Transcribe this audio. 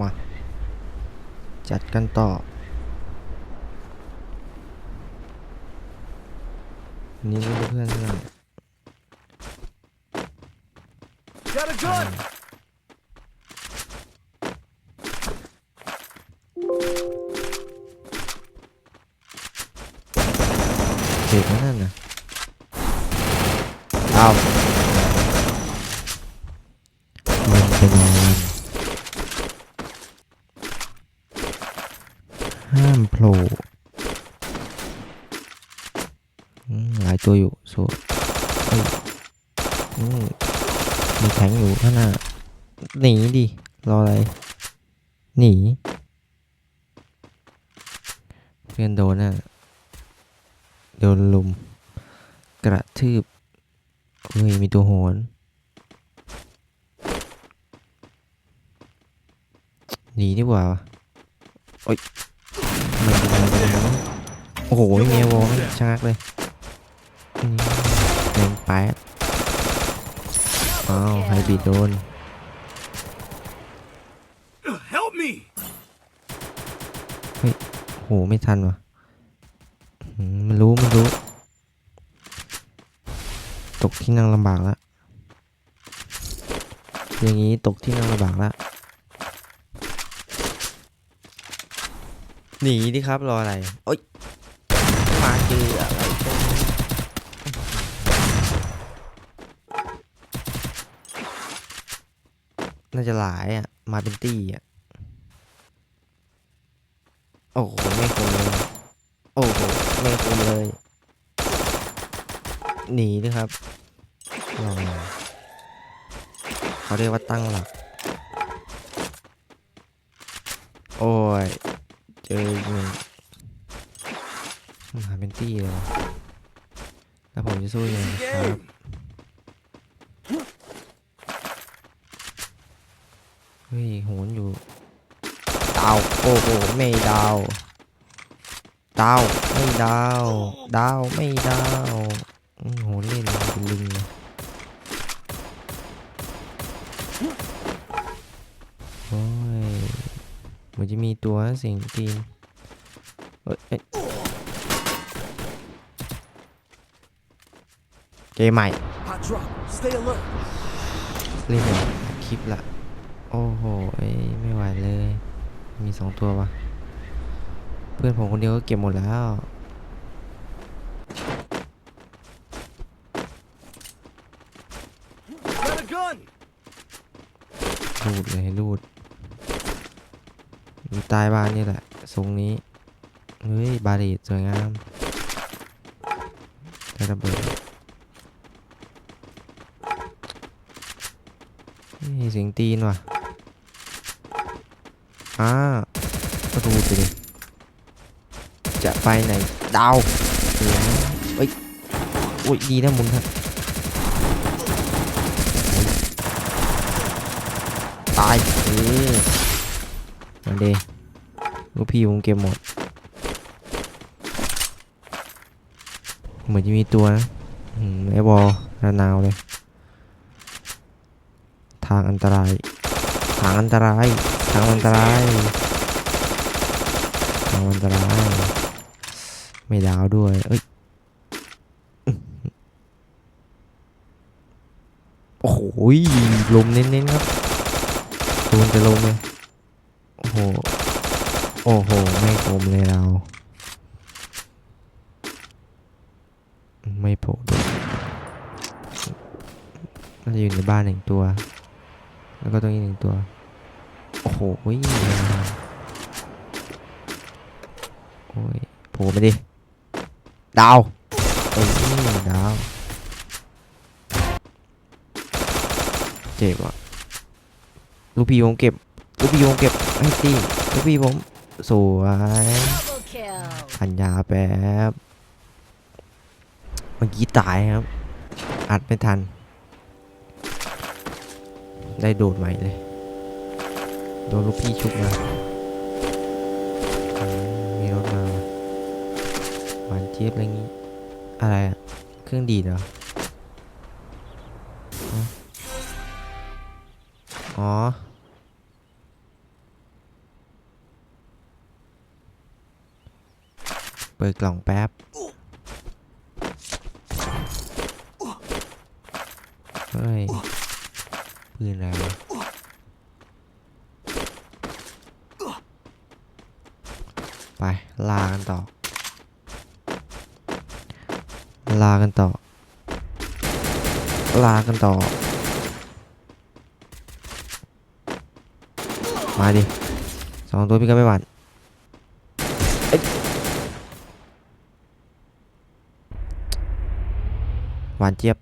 มา จัดกันต่อ นี่ไม่ได้เพื่อนเพื่อน Got a gun! เจ็บนะนั่นนะเอามันเป็นงาน ห้ามโผล่หลายตัวอยู่สวยมีแทงอยู่ข้างหน้าหนีดิ รออะไร หนี เพื่อนโดนน่ะโดนลุม กระทืบเฮ้ย มีตัวโหนหนีดีกว่าโอ๊ย โอ้โหไม่มีวอลชะงักเลยอืมแรงแป๊ดอ้าวไฮบีดโดน Help me! โหไม่ทันวะอืมมันรู้มันรู้ ตกที่นั่งลำบากแล้วอย่างนี้ตกที่นั่งลำบากแล้ว หนีดิครับรออะไรโอ๊ยมาเจออะไรตรงนี้น่าจะหลายอะ มาเป็นตี้อะ โอ้โหไม่คมเลย โอ้โหไม่คมเลย หนีดิครับลองเขาเรียกว่าตั้งหลัก โอ้ย ออีกหนึ่งมาเป็นตี้เลยแล้วผมจะสู้ยังไงครับเฮ้ยโหนอยู่ดาวโอ้โหไม่ดาวดาวไม่ดาวดาวไม่ดาวโหเล่นเป็นลิงโอ้ เหมือนจะมีตัวเสียงตีนเอ้ยเกมใหม่เล่นแบบคลิปละโอ้โหไม่ไหวเลย มีสองตัววะเพื่อนผมคนเดียวก็เก็บหมดแล้วรูดเลยรูด อยู่ใต้บ้านนี่แหละทรงนี้ เฮ้ย บารตสวยงามได้ระเบิดนี่สียงตีนว่ะอ่าก็รูดไปดิจะไปไหน ดาวเฮ้ยโอ้ย ดีนะมึงครับตายเออาเดลูกพี่ผมเก็บหมด เหมือนจะมีตัวนะไอ้บอลระนาวเลย ทางอันตราย ทางอันตราย ทางอันตราย ทางอันตราย ไม่ดาวด้วย เอ้ย โอ้โหลมเน้นๆครับตูนจะลมเลย โอ้โห โอ้โห ไม่คมเลยเรา ไม่โผล่ด้วยน่าจะอยู่ในบ้านหนึ่งตัว แล้วก็ตรงนี้หนึ่งตัว โอ้โหโอ้ยโผล่มาดิ ดาวเอ้ยดาว เจ็บอะ ลูกพี่ผมเก็บ ลูกพี่ผมเก็บ ให้ตีลูกพี่ผม สวยพันยาแป๊บ เมื่อกี้ตายครับ อัดไม่ทัน ได้โดดใหม่เลย โดนลูกพี่ชุบมามีรถมาว่ะหวานเจี๊ยบอะไรงี้ อะไรอะเครื่องดีดเหรออ๋อ ปิดกล่องแป๊บ เฮ้ย ปืนอะไรไป ลากันต่อ ลากันต่อ ลากันต่อ มาดิสองตัวพี่ก็ไม่หวั่นเอ้ย หวานเจี๊ยบ